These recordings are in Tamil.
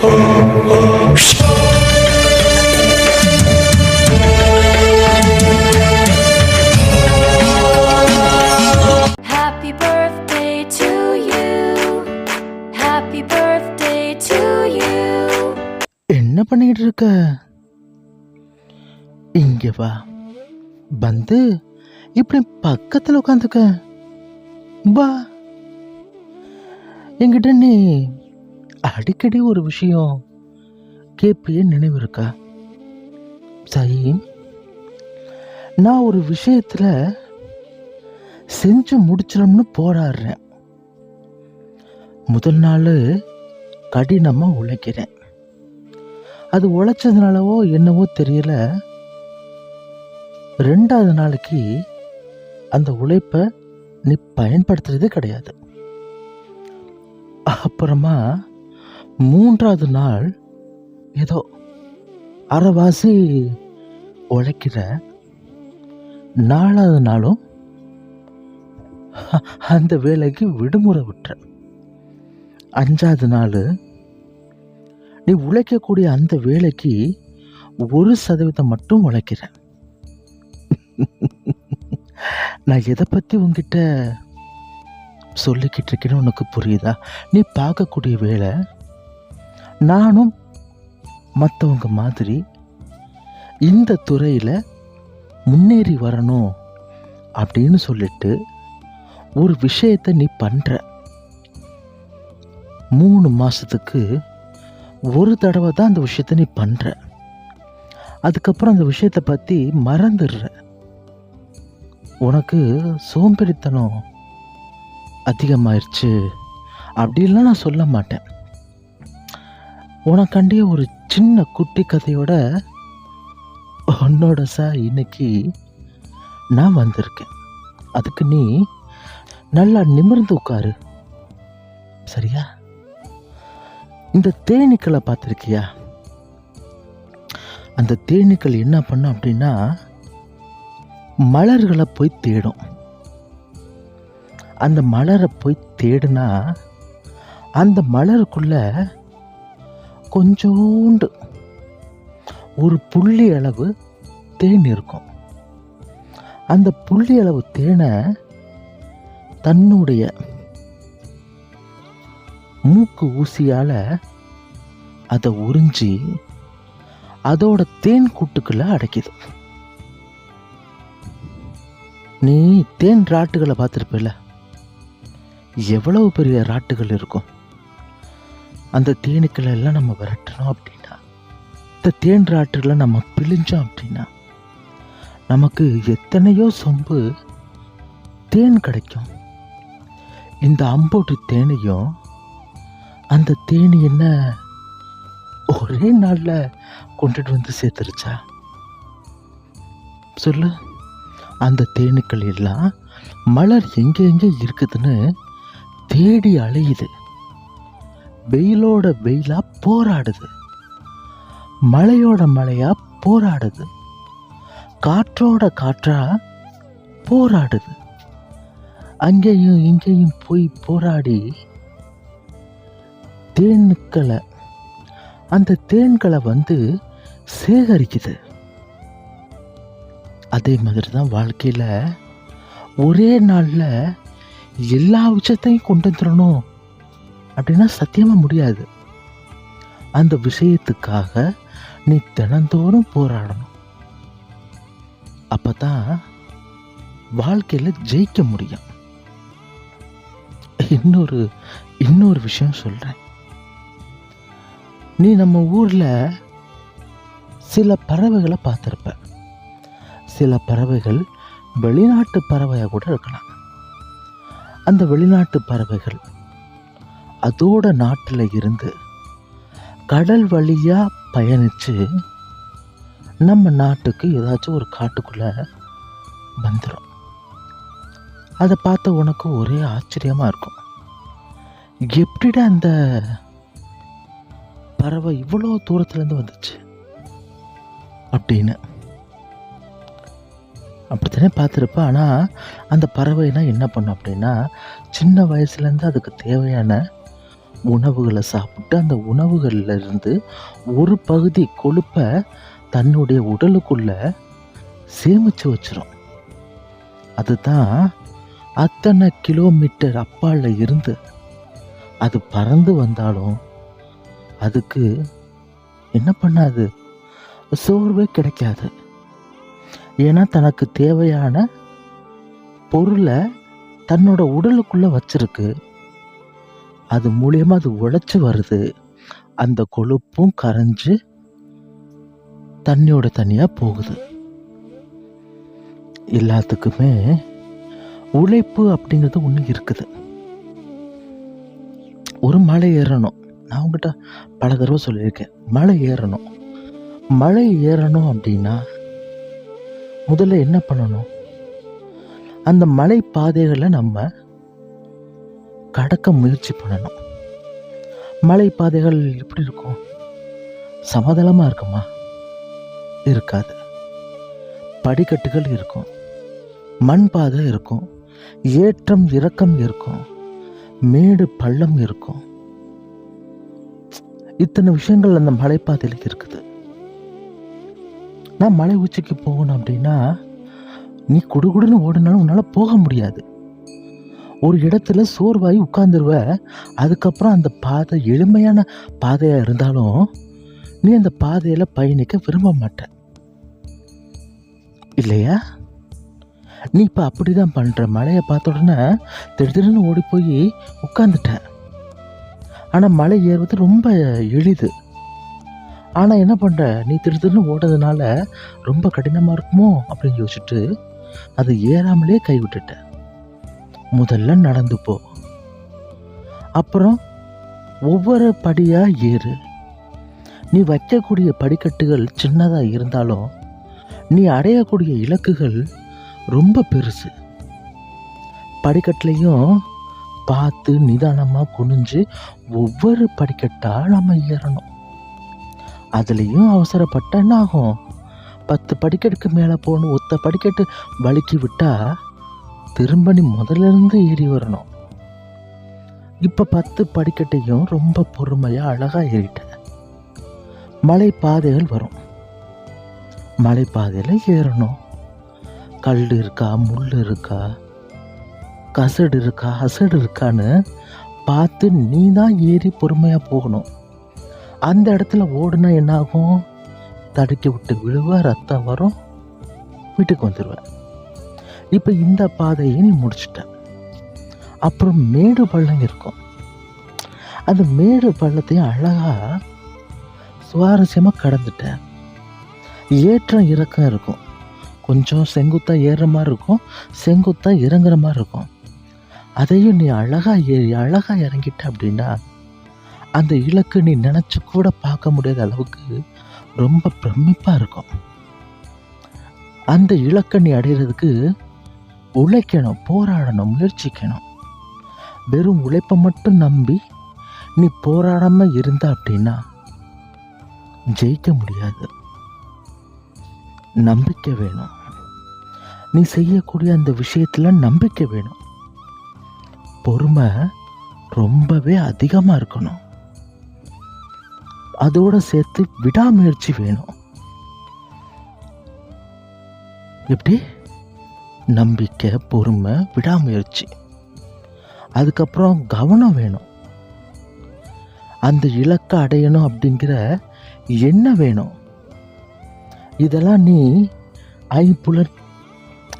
என்ன பண்ணிக்கிட்டு இருக்க? இங்க வா. வந்து இப்படி பக்கத்தில் உட்காந்துக்க. வா. என்கிட்ட நீ அடிக்கடி ஒரு விஷயம் கேட்பியே நினைவு இருக்கா? சரி நான் ஒரு விஷயத்தில் செஞ்சு முடிச்சிடணும்னு போராடுறேன். முதல் நாள் கடினமாக உழைக்கிறேன். அது உழைச்சதுனாலவோ என்னவோ தெரியல. ரெண்டாவது நாளைக்கு அந்த உழைப்பை நீ பயன்படுத்துறதே கிடையாது. அப்புறமா மூன்றாவது நாள் ஏதோ அரைவாசி உழைக்கிற நாலாவது நாளும் அந்த வேலைக்கு விடுமுறை விட்டுற அஞ்சாவது நாள் நீ உழைக்கக்கூடிய அந்த வேலைக்கு ஒரு சதவீதம் மட்டும் உழைக்கிற. நான் எதை பற்றி உங்ககிட்ட சொல்லிக்கிட்டு இருக்கேன்னு உனக்கு புரியுதா? நீ பார்க்கக்கூடிய வேலை நானும் மற்றவங்க மாதிரி இந்த துறையில் முன்னேறி வரணும் அப்படின்னு சொல்லிட்டு ஒரு விஷயத்தை நீ பண்ணுற மூணு மாதத்துக்கு ஒரு தடவை தான் அந்த விஷயத்த நீ பண்ணுற அதுக்கப்புறம் அந்த விஷயத்தை பற்றி மறந்துடுற. உனக்கு சோம்பேறித்தனம் அதிகமாயிருச்சு. அப்படின்லாம் நான் சொல்ல மாட்டேன். உனக்காண்டிய ஒரு சின்ன குட்டி கதையோட உன்னோட சார் இன்னைக்கு நான் வந்திருக்கேன். அதுக்கு நீ நல்லா நிமிர்ந்து உட்காரு. சரியா? இந்த தேனீக்களை பார்த்துருக்கியா? அந்த தேனீக்கள் என்ன பண்ணும் அப்படின்னா மலர்களை போய் தேடும். அந்த மலரை போய் தேடுனா அந்த மலருக்குள்ளே கொஞ்சோண்டு. ஒரு புள்ளி அளவு தேன் இருக்கும். அந்த புள்ளி அளவு தேனை தன்னுடைய மூக்கு ஊசியால் அதை உறிஞ்சி அதோட தேன் கூட்டுக்குள்ளே அடைக்குது. நீ தேன் ராட்டுகளை பார்த்துருப்பில்ல? எவ்வளவு பெரிய ராட்டுகள் இருக்கும்? அந்த தேனீக்களை எல்லாம் நம்ம விரட்டுறோம் அப்படின்னா இந்த தேன் ராட்டுகளை நம்ம பிழிஞ்சோம் அப்படின்னா நமக்கு எத்தனையோ சொம்பு தேன் கிடைக்கும். இந்த அம்போட்டு தேனையும் அந்த தேனி என்ன ஒரே நாளில் கொண்டுட்டு வந்து சேர்த்துருச்சா? சொல்லு. அந்த தேனுக்கள் எல்லாம் மலர் எங்கே எங்கே இருக்குதுன்னு தேடி அலையுது. வெயிலோட வெயிலா போராடுது. மழையோட மழையா போராடுது. காற்றோட காற்றா போராடுது. அங்கேயும் இங்கேயும் போய் போராடி தேனுக்களை அந்த தேன்களை வந்து சேகரிக்குது. அதே மாதிரி தான் வாழ்க்கையில் ஒரே நாளில் எல்லா விஷயத்தையும் கொண்டு வந்துடணும். அப்படின்னா சத்தியமாக முடியாது. அந்த விஷயத்துக்காக நீ தினந்தோறும் போராடணும். அப்போ தான் வாழ்க்கையில் ஜெயிக்க முடியும். இன்னொரு இன்னொரு விஷயம் சொல்கிறேன் நீ நம்ம ஊரில் சில பறவைகளை பார்த்துருப்ப. சில பறவைகள் வெளிநாட்டு பறவையாக கூட இருக்கலாம். அந்த வெளிநாட்டு பறவைகள் அதோட நாட்டில் இருந்து கடல் வழியாக பயணித்து நம்ம நாட்டுக்கு ஏதாச்சும் ஒரு காட்டுக்குள்ளே வந்துடும் அதை பார்த்த உனக்கு ஒரே ஆச்சரியமாக இருக்கும். எப்படிடா அந்த பறவை இவ்வளோ தூரத்துலேருந்து வந்துச்சு? அப்படின்னு. அப்படித்தானே பார்த்துருப்ப. ஆனால் அந்த பறவைனா என்ன பண்ணும் அப்படின்னா சின்ன வயசுலேருந்து அதுக்கு தேவையான உணவுகளை சாப்பிட்டு அந்த உணவுகளில் இருந்து ஒரு பகுதி கொழுப்பை தன்னுடைய உடலுக்குள்ளே சேமித்து வச்சிரும். அதுதான் அத்தனை கிலோமீட்டர் அப்பால இருந்து அது பறந்து வந்தாலும் அதுக்கு என்ன பண்ணாது? சோர்வே கிடைக்காது. ஏன்னா தனக்கு தேவையான பொருளை தன்னோட உடலுக்குள்ளே வச்சிருக்கு. அது மூலியமாக அது உழைச்சி வருது. அந்த கொழுப்பும் கரைஞ்சு தண்ணியோட தண்ணியாக போகுது. எல்லாத்துக்குமே உழைப்பு அப்படிங்கிறது ஒன்று இருக்குது. ஒரு மலை ஏறணும். நான் உங்ககிட்ட பல தடவை சொல்லியிருக்கேன். மலை ஏறணும். மலை ஏறணும் அப்படின்னா முதல்ல என்ன பண்ணணும்? அந்த மலை பாதைகளை நம்ம கடக்க முயற்சி பண்ணணும். மலை பாதைகள் எப்படி இருக்கும்? சமதளமாக இருக்குமா? இருக்காது. படிக்கட்டுகள் இருக்கும். மண் பாதை இருக்கும். ஏற்றம் இறக்கம் இருக்கும். மேடு பள்ளம் இருக்கும். இத்தனை விஷயங்கள் அந்த மலைப்பாதையில் இருக்குது. நான் மலை உச்சிக்கு போகணும் அப்படின்னா நீ குடுகுடுன்னு ஓடினாலும் உன்னால் போக முடியாது. ஒரு இடத்துல சோர்வாகி உட்காந்துருவ அதுக்கப்புறம் அந்த பாதை எளிமையான பாதையாக இருந்தாலும் நீ அந்த பாதையில் பயணிக்க விரும்ப மாட்ட. இல்லையா? நீ இப்போ அப்படி தான் பண்ணுற மலையை பார்த்த உடனே திடீர்னு ஓடி போய் உட்காந்துட்டேன் ஆனால் மலை ஏறுவது ரொம்ப எளிது. ஆனால் என்ன பண்ணுற நீ திடீர்னு ஓடுறதுனால ரொம்ப கடினமாக இருக்குமோ அப்படின்னு யோசிச்சுட்டு அது ஏறாமலே கைவிட்டுட்ட. முதல்ல நடந்து போ. அப்புறம் ஒவ்வொரு படியாக ஏறு. நீ வைக்கக்கூடிய படிக்கட்டுகள் சின்னதாக இருந்தாலும் நீ அடையக்கூடிய இலக்குகள் ரொம்ப பெருசு. படிக்கட்டுலையும் பார்த்து நிதானமாக குனிஞ்சு ஒவ்வொரு படிக்கட்டாக நம்ம ஏறணும். அதுலேயும் அவசரப்பட்ட என்ன ஆகும் பத்து படிக்கட்டுக்கு மேலே போகணும். ஒத்த படிக்கட்டு வழுக்கி விட்டால் திரும்ப நீ முதல்ல இருந்து ஏறி வரணும். இப்போ பத்து படிக்கட்டையும் ரொம்ப பொறுமையாக அழகாக ஏறிட்ட. மலை பாதைகள் வரும். மலை பாதையில் ஏறணும். கல் இருக்கா முள் இருக்கா கசடு இருக்கா அசடு இருக்கான்னு பார்த்து நீ தான் ஏறி பொறுமையாக போகணும். அந்த இடத்துல ஓடுனா என்னாகும்? தடுக்கி விட்டு விழுவ ரத்தம் வரும். வீட்டுக்கு வந்துடுவேன் இப்போ இந்த பாதையை நீ முடிச்சிட்ட. அப்புறம் மேடு பள்ளம் இருக்கும். அந்த மேடு பள்ளத்தையும் அழகாக சுவாரஸ்யமாக கடந்துட்டேன் ஏற்றம் இறக்கம் இருக்கும். கொஞ்சம் செங்குத்தாக ஏறுற மாதிரி இருக்கும். செங்குத்தாக இறங்குற மாதிரி இருக்கும். அதையும் நீ அழகாக ஏறி அழகாக இறங்கிட்ட அப்படின்னா அந்த இலக்கு நீ நினச்சி கூட பார்க்க முடியாத அளவுக்கு ரொம்ப பிரமிப்பாக இருக்கும். அந்த இலக்கை நீ அடையிறதுக்கு உழைக்கணும் போராடணும் முயற்சிக்கணும். வெறும் உழைப்பை மட்டும் நம்பி நீ போராடாம இருந்த அப்படின்னா ஜெயிக்க முடியாது. நம்பிக்கை வேணும். நீ செய்யக்கூடிய அந்த விஷயத்துல நம்பிக்கை வேணும். பொறுமை ரொம்பவே அதிகமாக இருக்கணும். அதோட சேர்த்து விடாமுயற்சி வேணும். எப்படி? நம்பிக்கை பொறுமை விடாமுயற்சி. அதுக்கப்புறம் கவனம் வேணும். அந்த இலக்கை அடையணும் அப்படிங்கிற என்ன வேணும். இதெல்லாம் நீ ஐம்புலன்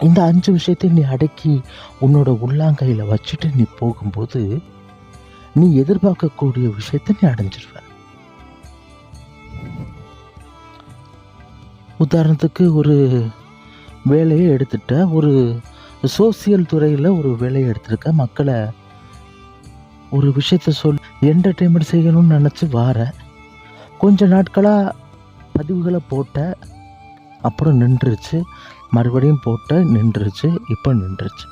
இந்த அஞ்சு விஷயத்தை நீ அடக்கி உன்னோட உள்ளாங்கையில் வச்சுட்டு நீ போகும்போது நீ எதிர்பார்க்கக்கூடிய விஷயத்தை நீ அடைஞ்சிருவ. உதாரணத்துக்கு ஒரு வேலையை எடுத்துட்ட ஒரு சோசியல் துறையில் ஒரு வேலையை எடுத்திருக்க. மக்களை ஒரு விஷயத்த சொல் என்டர்டெயின்மெண்ட் செய்யணும்னு நினச்சி வார. கொஞ்ச நாட்களாக பதிவுகளை போட்ட அப்புறம் நின்றுச்சு மறுபடியும் போட்ட நின்றுருச்சு. இப்போ நின்றுருச்சு.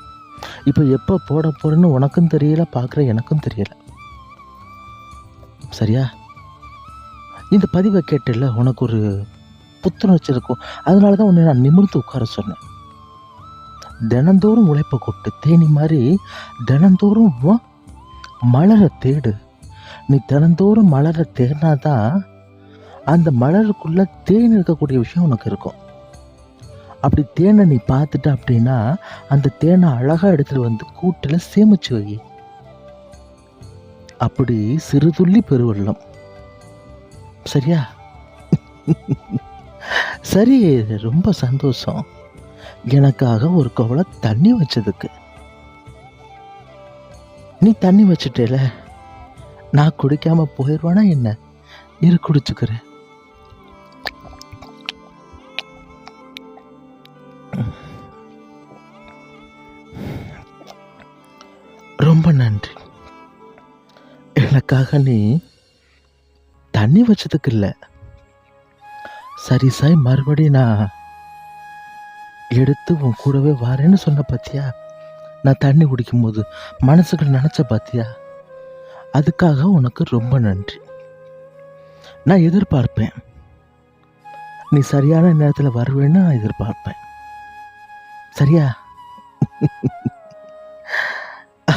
இப்போ எப்போ போட போகிறேன்னு உனக்கும் தெரியல பார்க்குற எனக்கும் தெரியல. சரியா? இந்த பதிவை கேட்டில்ல உனக்கு ஒரு புத்துணர்ச்சி இருக்கும் அதனால தான் உன்னை நான் நிமிர்ந்து உட்கார சொன்னேன். தினந்தோறும் உழைப்பை கொட்டு தேனி மாதிரி தினந்தோறும் வா, மலரை தேடு. நீ தினந்தோறும் மலரை தேடினாதான் அந்த மலருக்குள்ளே தேன் இருக்கக்கூடிய விஷயம் உனக்கு இருக்கும். அப்படி தேனை நீ பார்த்துட்ட அப்படின்னா அந்த தேனை அழகாக எடுத்துட்டு வந்து கூட்டில் சேமிச்சு வை. அப்படி சிறுதுள்ளி பெருவெள்ளம். சரியா? சரி ரொம்ப சந்தோஷம். எனக்காக ஒரு கவலை தண்ணி வச்சதுக்கு. நீ தண்ணி வச்சுட்டேல? நான் குடிக்காம போயிடுவானா என்ன? இரு குடிச்சுக்கிறேன். ரொம்ப நன்றி. எனக்காக நீ தண்ணி வச்சதுக்கு இல்லை. சரி சாய் மறுபடியும் நான் எடுத்து உன் கூடவே வரேன்னு சொன்ன பாத்தியா? நான் தண்ணி குடிக்கும்போது மனசுக்கு நினச்ச பாத்தியா? அதுக்காக உனக்கு ரொம்ப நன்றி. நான் எதிர்பார்ப்பேன். நீ சரியான நேரத்தில் வருவேன்னு நான் எதிர்பார்ப்பேன். சரியா?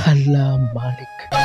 அல்லா மாலிக்.